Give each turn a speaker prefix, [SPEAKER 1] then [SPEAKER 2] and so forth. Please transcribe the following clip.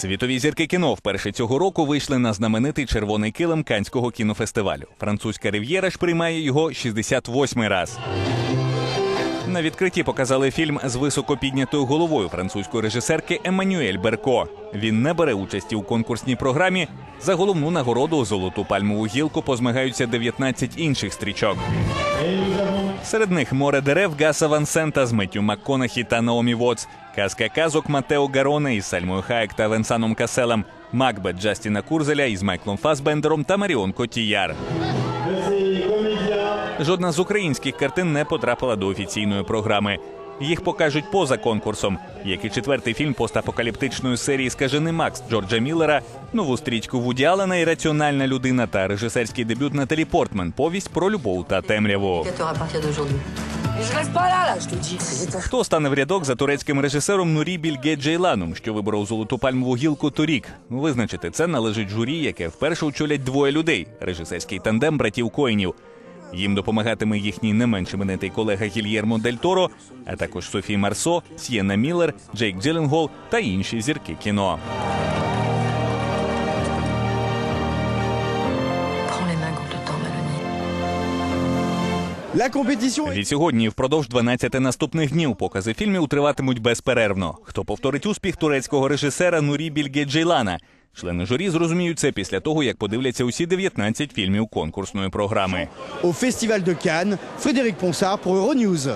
[SPEAKER 1] Світові зірки кіно вперше цього року вийшли на знаменитий червоний килим Канського кінофестивалю. Французька рив'єра ж приймає його 68-й раз. На відкритті показали фільм з високо піднятою головою французької режисерки Еммануель Берко. Він не бере участі у конкурсній програмі. За головну нагороду золоту пальмову гілку позмагаються 19 інших стрічок. Серед них море дерев Гаса Вансента з Меттю МакКонахі та Наомі Вотс, казка казок Матео Гароне із Сальмою Хаек та Венсаном Каселем, Макбет Джастіна Курзеля із Майклом Фасбендером та Маріон Котіяр. Жодна з українських картин не потрапила до офіційної програми. Їх покажуть поза конкурсом, як і четвертий фільм постапокаліптичної серії Скажений Макс Джорджа Міллера, нову стрічку Вуді Аллена і раціональна людина та режисерський дебют Наталі Портман. Повість про любов та темряву.
[SPEAKER 2] 4 à partir d'aujourd'hui. Et je reste pas là, là, je te dis.
[SPEAKER 1] Хто стане в рядок за турецьким режисером Нурі Більге Джейланом, що виборов золоту пальмову гілку торік? Визначити це належить журі, яке вперше очолять двоє людей режисерський тандем братів Коїнів. Їм допомагатиме їхній не менш іменитий колега Гільєрмо Дель Торо, а також Софі Марсо, Сієна Міллер, Джейк Джилленгол та інші зірки кіно. Від сьогодні впродовж 12 наступних днів покази фільмів триватимуть безперервно. Хто повторить успіх турецького режисера Нурі Більге Джейлана? Члени журі зрозуміють це після того, як подивляться усі 19 фільмів конкурсної програми.
[SPEAKER 3] au Festival de Cannes. Фредерік Понсар, Euronews.